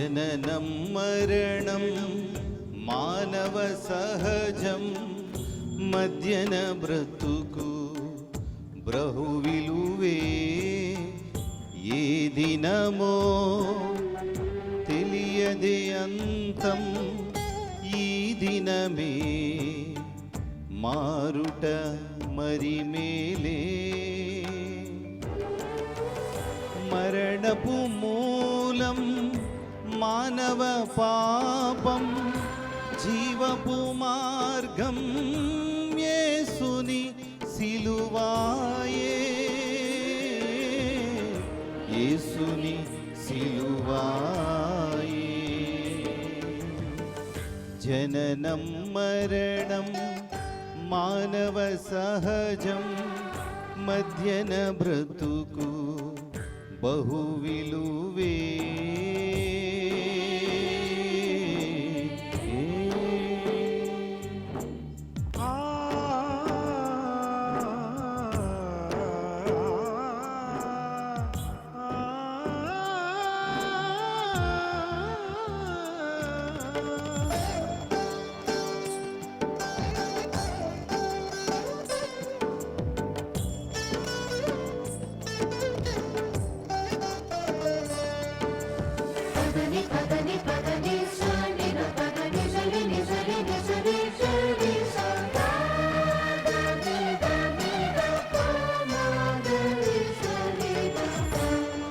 జననం మరణం మానవ సహజం మధ్యన బ్రతుకు బ్రహు ఏ దినమో తెలియదే అంతం ఈ దినమే మారుట మరి మేలే. మరణపు మూలం మానవ పాపం జీవపు మార్గం యేసుని సిలువాయే. యేసుని సిలువాయే. జననం మరణం మానవ సహజం మధ్యన బ్రతుకు బహు విలువే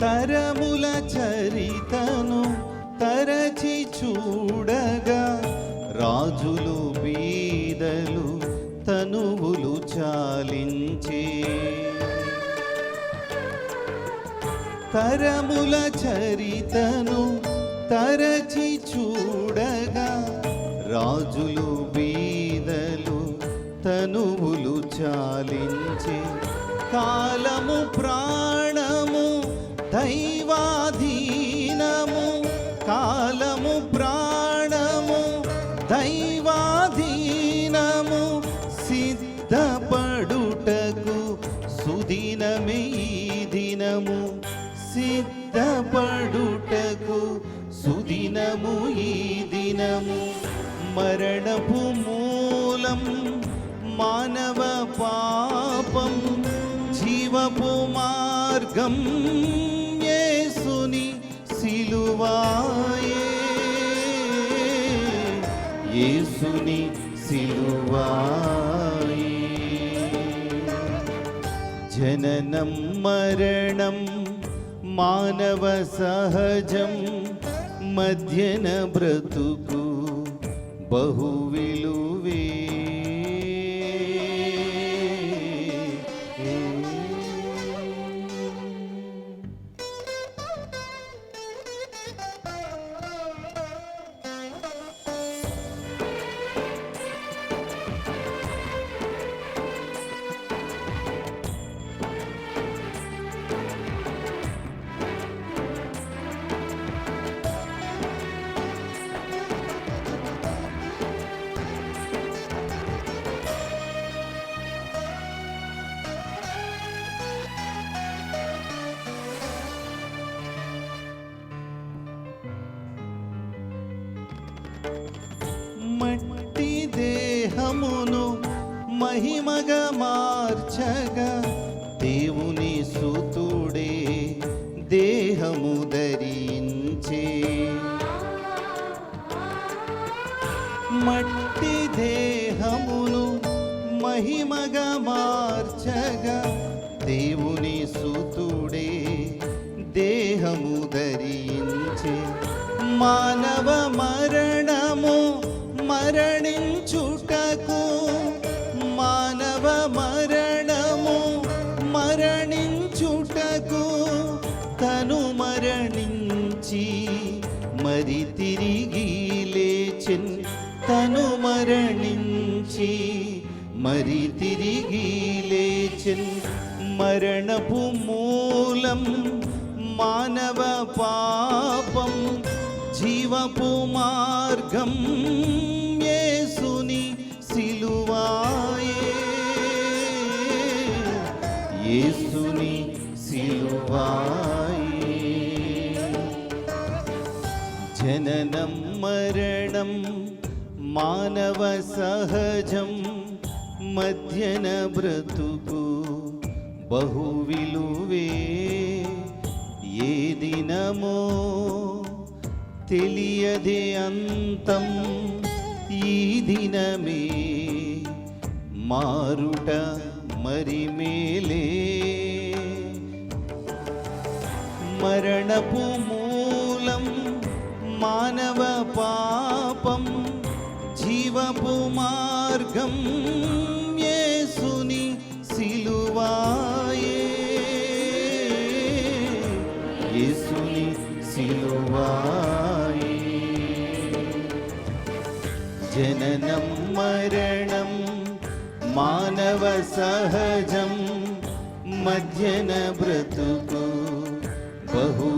తరముల చరితను తరచి చూడగా రాజులు బీదలు తనువులు చాలించే. తరముల చరితను తరచి చూడగా రాజులు బీదలు తనువులు చాలించే. కాలము ప్రాణ దైవాధీనము కాలము ప్రాణము దైవాధీనము సిద్ధపడుటకు సుదినమే ఈ దినము సిద్ధపడుటకు సుదినము ఈ దినము మరణపు మూలం మానవ పాపం జీవపు మార్గం సిలువాయే. యేసుని సిలువాయే. జననం మరణం మానవ సహజం మధ్యన బ్రతుకు బహు విలువే మట్టి దేహమును మహిమగా మార్చగా దేవుని సుతుడే దేహము ధరించే. మట్టి దేహమును మహిమగా మార్చగా దేవుని సుతుడే దేహము ధరించే. మానవ మరణ మరణించుటకు మానవ మరణము మరణించుటకు తను మరణించి మరి తిరిగి లేచెన్ తను మరణించి మరి తిరిగి లేచెన్ మరణపు మూలం మానవ పాపం జీవపు మార్గం జననం మరణం మానవ సహజం మధ్యన బ్రతుకు బహు విలువే ఏ దినమో తెలియదే అంతం ఈ దినమే మారుట మరి మేలే మరణపు మూలం మానవ పాపం జీవపు మార్గం యేసుని సిలువాయే యేసుని సిలువాయే జననం మరణం మానవ సహజం మధ్యన బ్రతుకు బహు